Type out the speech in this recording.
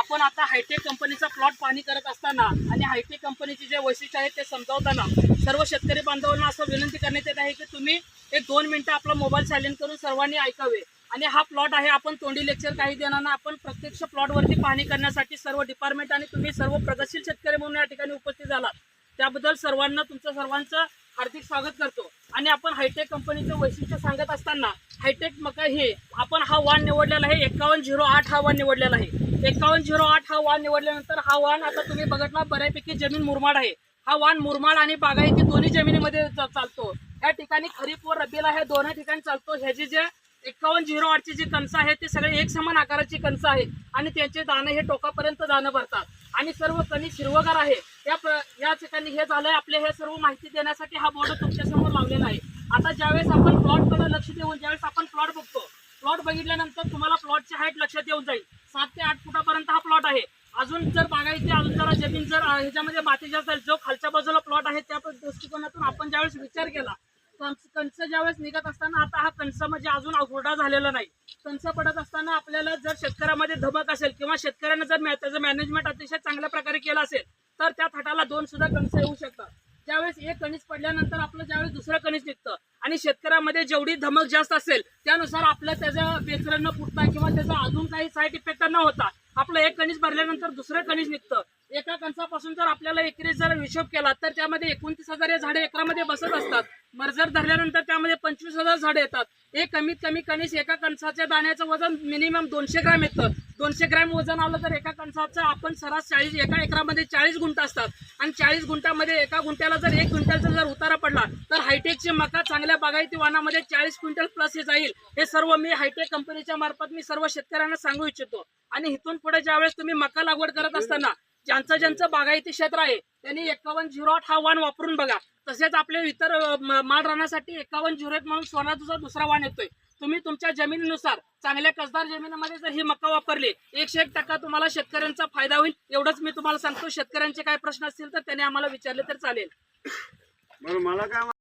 आपण आता हायटेक कंपनीचा प्लॉट पाहणी करत असताना आणि हायटेक कंपनीची जे वैशिष्ट्य आहे ते समजावताना सर्व शेतकरी बांधवांना असं विनंती करण्यात येत आहे की तुम्ही एक दोन मिनटं आपला मोबाईल सायलेंट करून सर्वांनी ऐकावे. आणि हा प्लॉट आहे आपण तोंडी लेक्चर काही देणार ना आपण प्रत्यक्ष प्लॉटवरती पाहणी करण्यासाठी सर्व डिपार्टमेंट आणि तुम्ही सर्व प्रगतशील शेतकरी म्हणून या ठिकाणी उपस्थित झालात. त्याबद्दल सर्वांना तुमचं सर्वांचं हार्दिक स्वागत करतो. आणि आपण हायटेक कंपनीचं वैशिष्ट्य सांगत असताना हायटेक मका हे आपण हा वाण निवडलेला आहे एकावन्न झिरो आठ हा वाण निवडलेला आहे. एकावन्न झिरो आठ हा वाण निवडल्यानंतर हा वाण आता तुम्ही बघितला बऱ्यापैकी जमीन मुरमाड आहे. हा वाण मुरमाड आणि बागायती दोन्ही जमिनीमध्ये चालतो. या ठिकाणी खरीप व रब्बीला हे दोन्ही ठिकाणी चालतो. ह्याची जे एकावन्न झिरो आठची जी कणसं आहे ते सगळे एक समान आकाराची कणसं आहेत आणि त्यांचे दाणे हे टोकापर्यंत दाणं भरतात. आणि सर्व कणी हिरवगार आहे. या प्र या ठिकाणी हे झालंय आपले हे सर्व माहिती देण्यासाठी हा बोर्ड तुमच्यासमोर लावलेला आहे. आता ज्यावेळेस आपण प्लॉटकडे लक्ष देऊन ज्यावेळेस आपण प्लॉट बघतो प्लॉट बघितल्यानंतर तुम्हाला प्लॉटची हाईट लक्षात येऊन जाईल. सात ते आठ फुटापर्यंत हा प्लॉट आहे. अजून जर बघायची अजून जरा जमीन जर ह्याच्यामध्ये माती असेल जो खालच्या बाजूला प्लॉट आहे त्या दृष्टिकोनातून आपण ज्यावेळेस विचार केला कणस ज्यावेळेस निघत असताना आता हा कंस म्हणजे अजून अवघडा झालेला नाही. कणस पडत असताना आपल्याला जर शेतकऱ्यामध्ये धमक असेल किंवा शेतकऱ्यानं जर मॅ- त्याचं मॅनेजमेंट अतिशय चांगल्या प्रकारे केलं असेल तर त्या थाटाला दोन सुद्धा कणस येऊ शकतात. ज्यावेळेस एक कणीस पडल्यानंतर आपलं ज्यावेळेस दुसरं कणीस निघतं आणि शेतकऱ्यामध्ये जेवढी धमक जास्त असेल त्यानुसार आपलं त्याचं बेचरण न फुटता किंवा त्याचा अजून काही साईड इफेक्ट न होता आपलं एक कणीस भरल्यानंतर दुसरं कणीस निघतं. एका कणसापासून जर आपल्याला एकरी जर हिशोब केला तर त्यामध्ये एकोणतीस हजार या झाडे एकरामध्ये बसत असतात. मर्जर धरल्यानंतर त्यामध्ये पंचवीस हजार झाडे येतात. एक कमीत कमी कणीस एका कणसाच्या दाण्याचं वजन मिनिमम दोनशे ग्रॅम येतं. दोनशे ग्रॅम वजन आलं तर एका कणसाचं आपण सरास चाळीस एका एकरामध्ये चाळीस गुंठ असतात. आणि चाळीस गुंठामध्ये एका गुंठ्याला जर एक क्विंटलचा जर उतारा पडला तर हायटेकची मका चांगल्या बागायती वाहनामध्ये चाळीस क्विंटल प्लस हे जाईल. हे सर्व मी हायटेक कंपनीच्या मार्फत मी सर्व शेतकऱ्यांना सांगू इच्छितो. आणि इथून पुढे ज्यावेळेस तुम्ही मका लागवड करत असताना ज्यांचं ज्यांचं बागायती क्षेत्र आहे त्यांनी एकावन्न झिरो आठ हा वाण वापरून बघा. तसेच आपले इतर माल राहण्यासाठी एकावन्न झिरो एक म्हणून सोनाचा दुसरा वाण येतोय. तुम्ही तुमच्या जमिनीनुसार चांगल्या कसदार जमिनीमध्ये जर ही मका वापरली एकशे एक टक्का तुम्हाला शेतकऱ्यांचा फायदा होईल एवढंच मी तुम्हाला सांगतो. शेतकऱ्यांचे काय प्रश्न असतील तर त्यांनी आम्हाला विचारले तर चालेल. मला काय